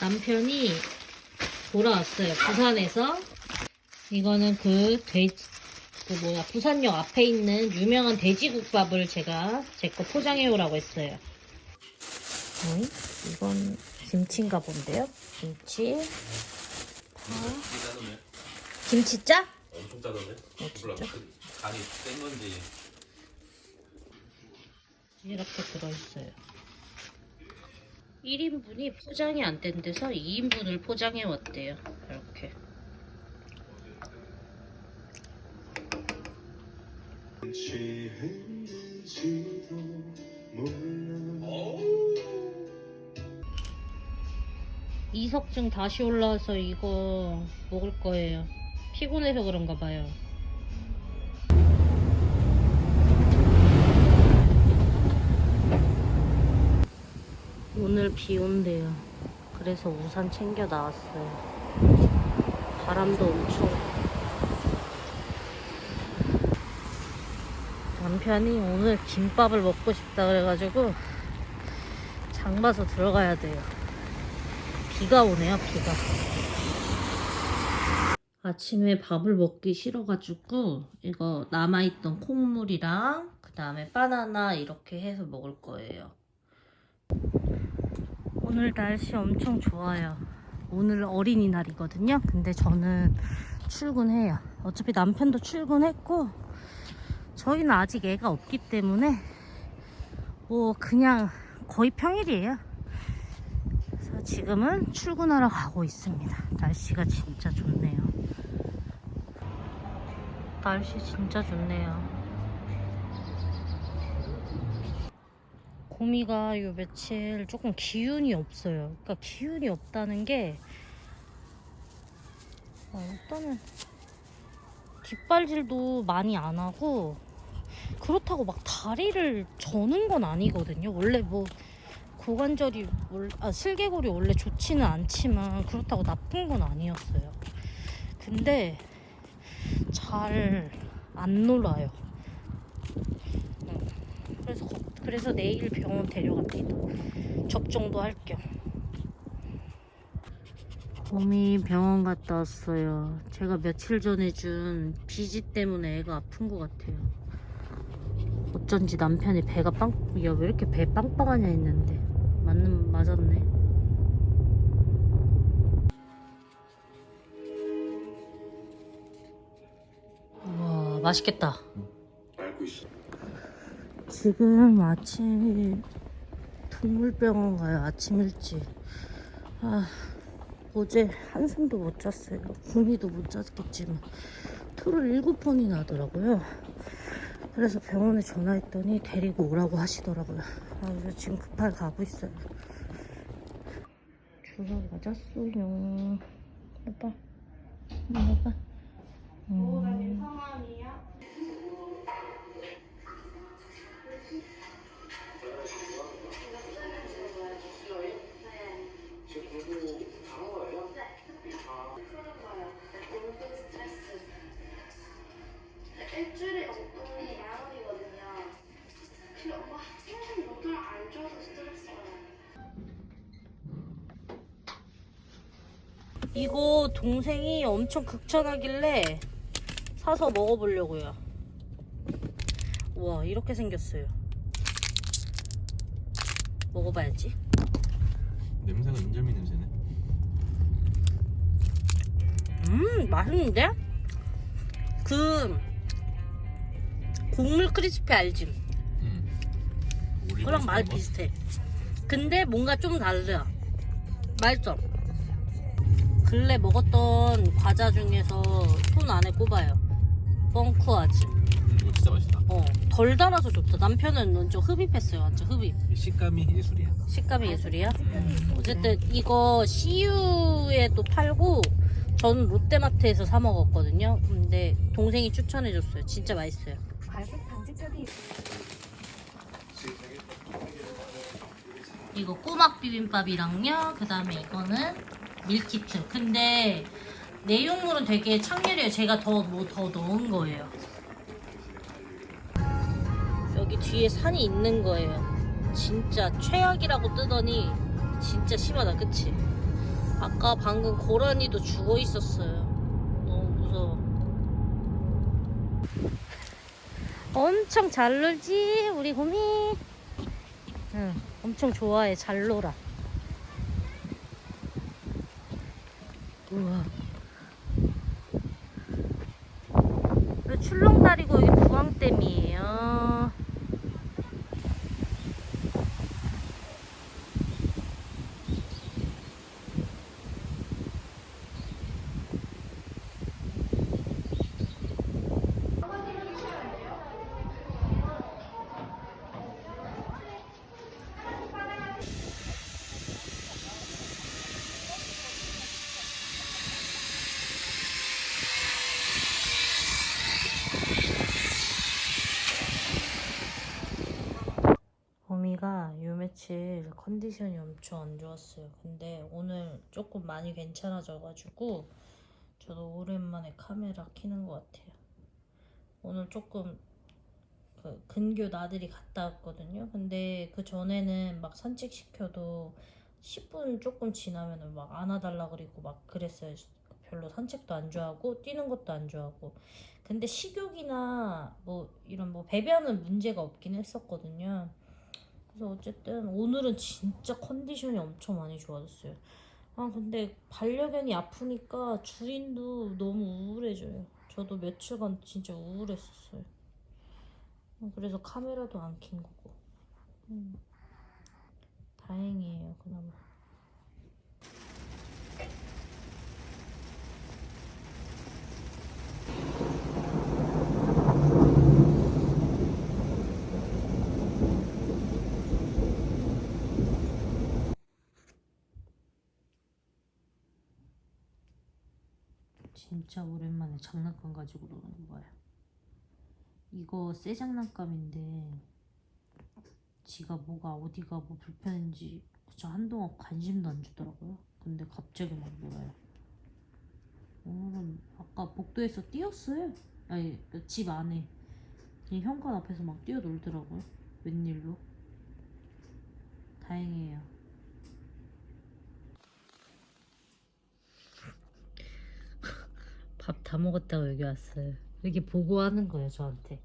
남편이 돌아왔어요. 부산에서. 이거는 그 돼, 그 뭐야, 부산역 앞에 있는 유명한 돼지국밥을 제가 제 거 포장해 오라고 했어요. 어이? 이건 김치인가 본데요? 김치. 짜던데? 김치 짜? 엄청 짜던데? 어, 몰라 진짜? 그 간이 센 건지 이렇게 들어있어요. 1인분이 포장이 안 된 데서 2인분을 포장해 왔대요. 이렇게. 이석증 다시 올라와서 이거 먹을 거예요. 피곤해서 그런가 봐요. 오늘 비 온대요. 그래서 우산 챙겨 나왔어요. 바람도 엄청. 남편이 오늘 김밥을 먹고 싶다 그래가지고 장 봐서 들어가야 돼요. 비가 오네요, 비가. 아침에 밥을 먹기 싫어가지고 이거 남아있던 콩물이랑 그 다음에 바나나 이렇게 해서 먹을 거예요. 오늘 날씨 엄청 좋아요. 오늘 어린이날이거든요. 근데 저는 출근해요. 어차피 남편도 출근했고, 저희는 아직 애가 없기 때문에, 뭐, 그냥 거의 평일이에요. 그래서 지금은 출근하러 가고 있습니다. 날씨가 진짜 좋네요. 날씨 진짜 좋네요. 고미가 요 며칠 조금 기운이 없어요. 그러니까 기운이 없다는 게 어, 일단은 뒷발질도 많이 안 하고 그렇다고 막 다리를 저는 건 아니거든요. 원래 뭐 고관절이 원- 아, 슬개골이 원래 좋지는 않지만 그렇다고 나쁜 건 아니었어요. 근데 잘 안 놀아요. 응. 그래서 걱- 그래서 내일 병원 데려갑니다. 접종도 할 겸. 봄이 병원 갔다 왔어요. 제가 며칠 전에 준 비지 때문에 애가 아픈 것 같아요. 어쩐지 남편이 배가 빵, 야, 왜 이렇게 배 빵빵하냐 했는데. 맞는, 맞았네. 와, 맛있겠다. 지금 아침 동물병원 가요. 아침 일찍. 아 어제 한숨도 못 잤어요. 구미도 못 잤겠지만 토를 일곱 번이나 하더라고요. 그래서 병원에 전화했더니 데리고 오라고 하시더라고요. 아, 그래서 지금 급하게 가고 있어요. 주사 맞았어요. 한번 해봐. 음. 이거 동생이 엄청 극찬하길래 사서 먹어보려고요. 와 이렇게 생겼어요. 먹어봐야지. 냄새가 인절미 냄새네 음 맛있는데? 그 곡물 크리스피 알지? 음. 그랑 맛 뭐? 비슷해. 근데 뭔가 좀 달라. 맛있어. 근래 먹었던 과자 중에서 손 안에 꼽아요. 뻥크하지. 음, 이거 진짜 맛있다 어, 덜 달아서 좋다. 남편은 완전 흡입했어요. 완전 흡입. 이 식감이 예술이야 식감이 예술이야. 음. 어쨌든 이거 CU에도 팔고 저는 롯데마트에서 사 먹었거든요. 근데 동생이 추천해줬어요. 진짜 맛있어요. 이거 꼬막 비빔밥이랑요. 그 다음에 이거는 밀키트. 근데 내용물은 되게 창렬해요. 제가 더 뭐 더 넣은 거예요. 여기 뒤에 산이 있는 거예요. 진짜 최악이라고 뜨더니 진짜 심하다, 그치? 아까 방금 고라니도 죽어 있었어요. 너무 무서워. 엄청 잘 놀지 우리 곰이. 응, 엄청 좋아해 잘 놀아. 우와. 출렁다리고 여기 부항댐이에요. 어미가 요 며칠 컨디션이 엄청 안 좋았어요. 근데 오늘 조금 많이 괜찮아져가지고 저도 오랜만에 카메라 켜는 것 같아요. 오늘 조금 그 근교 나들이 갔다 왔거든요. 근데 그 전에는 막 산책 시켜도 10분 조금 지나면은 막 안아달라 그리고 막 그랬어요. 별로 산책도 안 좋아하고 뛰는 것도 안 좋아하고. 근데 식욕이나 뭐 이런 뭐 배변은 문제가 없긴 했었거든요. 그래서 어쨌든 오늘은 진짜 컨디션이 엄청 많이 좋아졌어요. 아 근데 반려견이 아프니까 주인도 너무 우울해져요. 저도 며칠간 진짜 우울했었어요. 어, 그래서 카메라도 안 킨 거고. 음, 다행이에요 그나마. 진짜 오랜만에 장난감 가지고 노는 거야. 이거 새 장난감인데 지가 뭐가 어디가 뭐 불편한지 저 한동안 관심도 안 주더라고요. 근데 갑자기 막 놀아요. 오늘은 아까 복도에서 뛰었어요. 아니 그집 안에 이 현관 앞에서 막 뛰어놀더라고요. 웬일로? 다행이에요. 밥 다 먹었다고 여기 왔어요. 여기 보고하는 거예요 저한테.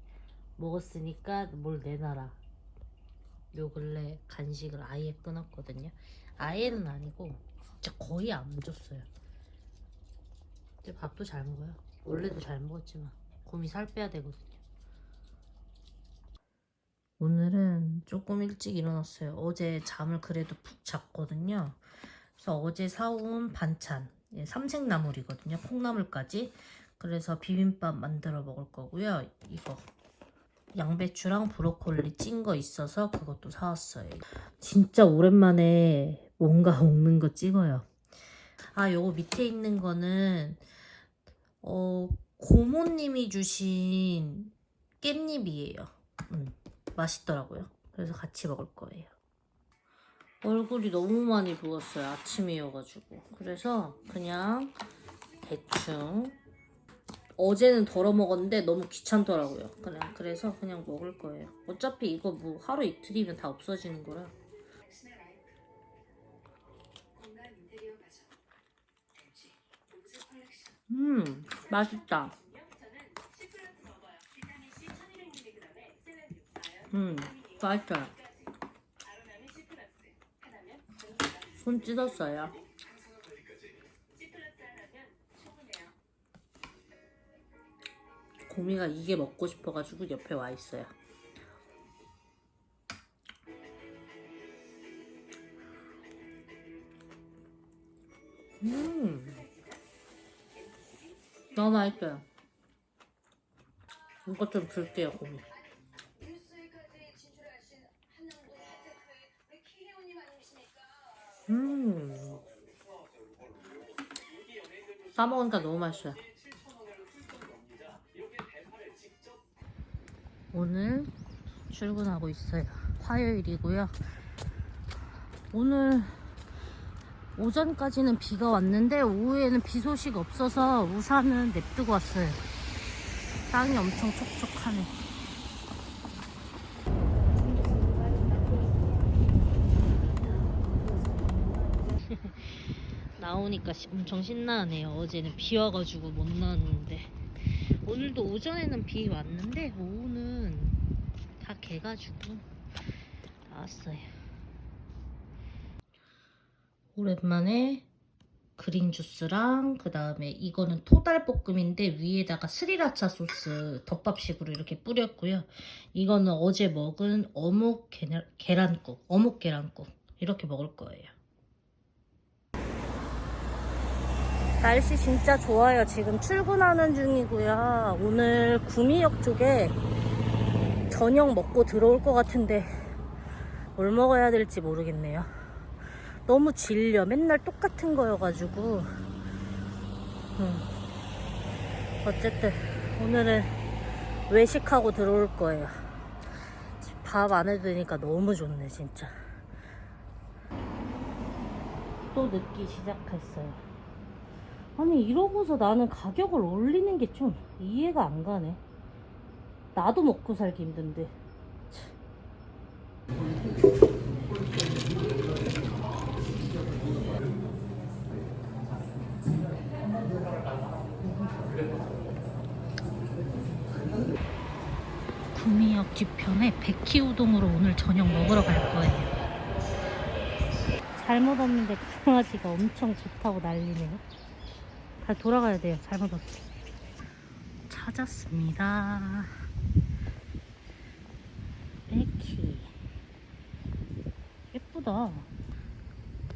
먹었으니까 뭘 내놔라. 요 근래 간식을 아예 끊었거든요. 아예는 아니고 진짜 거의 안 줬어요. 근데 밥도 잘 먹어요. 원래도 잘 먹었지만 곰이 살 빼야 되거든요. 오늘은 조금 일찍 일어났어요. 어제 잠을 그래도 푹 잤거든요. 그래서 어제 사온 반찬 예, 삼색나물이거든요. 콩나물까지. 그래서 비빔밥 만들어 먹을 거고요. 이거 양배추랑 브로콜리 찐 거 있어서 그것도 사왔어요. 진짜 오랜만에 뭔가 먹는 거 찍어요. 아, 요거 밑에 있는 거는 어, 고모님이 주신 깻잎이에요. 음, 맛있더라고요. 그래서 같이 먹을 거예요. 얼굴이 너무 많이 부었어요. 아침이어가지고. 그래서 그냥 대충 어제는 덜어 먹었는데 너무 귀찮더라고요. 그냥 그래서 그냥 먹을 거예요. 어차피 이거 뭐 하루 이틀이면 다 없어지는 거라. 음, 맛있다. 음, 맛있어요. 손 찢었어요. 고미가 이게 먹고 싶어가지고 옆에 와 있어요. 음, 너무 맛있어요. 이것 좀 줄게요, 고미. 싸먹으니까 너무 맛있어요. 오늘 출근하고 있어요. 화요일이고요. 오늘 오전까지는 비가 왔는데 오후에는 비 소식 없어서 우산은 냅두고 왔어요. 땅이 엄청 촉촉하네. 나오니까 시- 엄청 신나네요. 어제는 비 와가지고 못 나왔는데 오늘도 오전에는 비 왔는데 오후는 다 개가지고 나왔어요. 오랜만에 그린 주스랑 그 다음에 이거는 토달볶음인데 위에다가 스리라차 소스 덮밥식으로 이렇게 뿌렸고요. 이거는 어제 먹은 어묵 계란, 계란국, 어묵 계란국 이렇게 먹을 거예요. 날씨 진짜 좋아요. 지금 출근하는 중이고요. 오늘 구미역 쪽에 저녁 먹고 들어올 것 같은데 뭘 먹어야 될지 모르겠네요. 너무 질려. 맨날 똑같은 거여가지고. 음. 어쨌든 오늘은 외식하고 들어올 거예요. 밥 안 해도 되니까 너무 좋네, 진짜. 또 늦기 시작했어요. 아니, 이러고서 나는 가격을 올리는 게 좀 이해가 안 가네. 나도 먹고 살기 힘든데. 구미역 뒤편에 백희우동으로 오늘 저녁 먹으러 갈 거예요. 잘못 왔는데 강아지가 엄청 좋다고 난리네요. 다 돌아가야 돼요. 잘못 왔어. 찾았습니다. 백희. 예쁘다.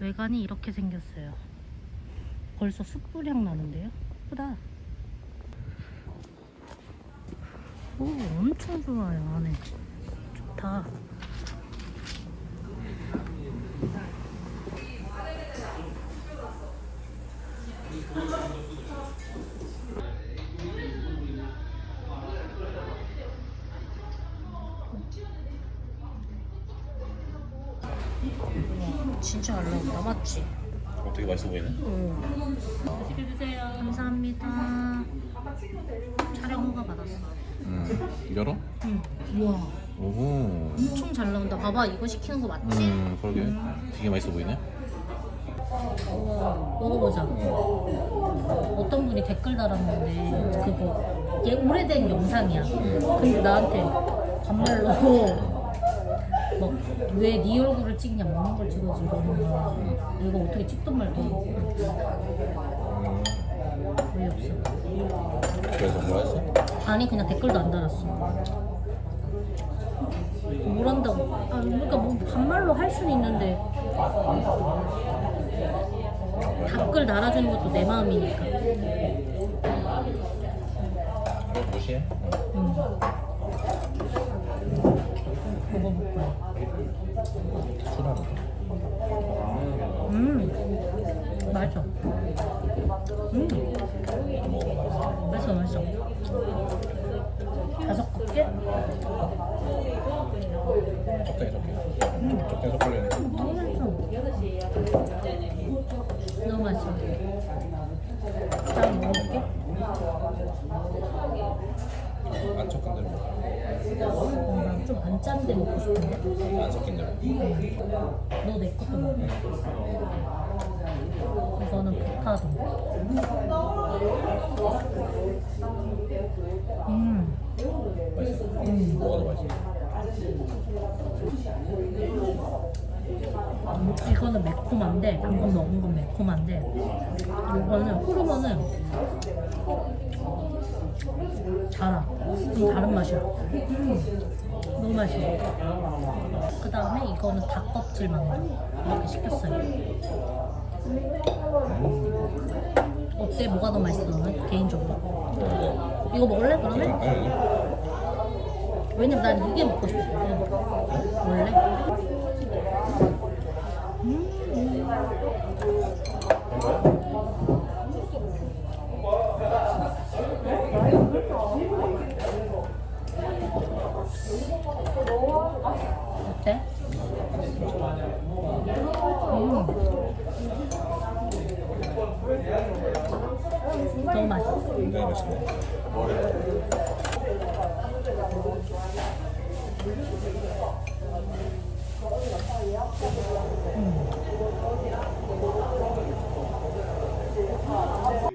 외관이 이렇게 생겼어요. 벌써 숯불향 나는데요? 예쁘다. 오, 엄청 좋아요, 안에. 좋다. 진짜 잘 나온다, 맞지? 어, 되게 맛있어 보이네. 응. 맛있게 드세요. 감사합니다. 촬영 허가 받았어. 음. 열어? 응. 우와. 오호. 엄청 잘 나온다. 봐봐, 이거 시키는 거 맞지? 음, 그러게. 되게 맛있어 보이네. 우와. 먹어보자. 어떤 분이 댓글 달았는데, 그거. 이게 오래된 영상이야. 근데 나한테 반말로. 막, 왜네 얼굴을 찍냐, 먹는 걸 찍어지 거야. 이거 어떻게 찍던 말도 해. 왜 없어? 그래서 뭐라 했어? 아니 그냥 댓글도 안 달았어. 뭘 한다고? 아 그러니까 뭐 반말로 할 수는 있는데 댓글 달아주는 것도 내 마음이니까. 너 무시해? 응. 먹어볼 거야. 술하는 거. 음, 맛있어. 음, 먹어봐. 맛있어, 맛있어. 다섯 껍질? 적당히 적게. 적당히 섞으려네. 너무 맛있어. 너무 맛있어. 자, 먹어볼게. 안 섞은 대로 먹어. 어, 난좀 안 짠데 먹고 싶은데? 안 섞인 대로. 너 내 것도 먹어. 이거는 포타도. 음, 맛있어. 음. 뭐가 더 맛있어? 이거는 매콤한데, 방금 먹은 건 매콤한데, 이거는 호르몬은 달아. 좀 다른 맛이야. 음, 너무 맛있어. 그 다음에 이거는 닭 껍질 만두. 이렇게 시켰어요. 어때? 뭐가 더 맛있어, 너는? 개인적으로? 이거 먹을래, 그러면? 왜냐면 난 이게 먹고 싶거든. 원래. 어때? 음. 너무 맛있어. 굉장히 맛있네.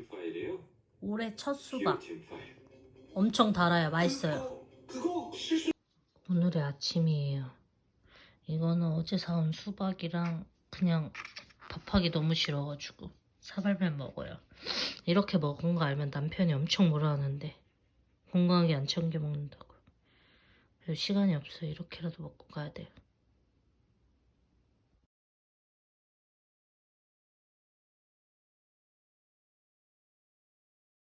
파일이에요? 올해 첫 수박. 엄청 달아요 맛있어요 그거 실수. 오늘의 아침이에요. 이거는 어제 사온 수박이랑 그냥 밥하기 너무 싫어가지고 사발면 먹어요. 이렇게 먹은 거 알면 남편이 엄청 뭐라 하는데 건강하게 안 챙겨 먹는다고. 시간이 없어요 이렇게라도 먹고 가야 돼요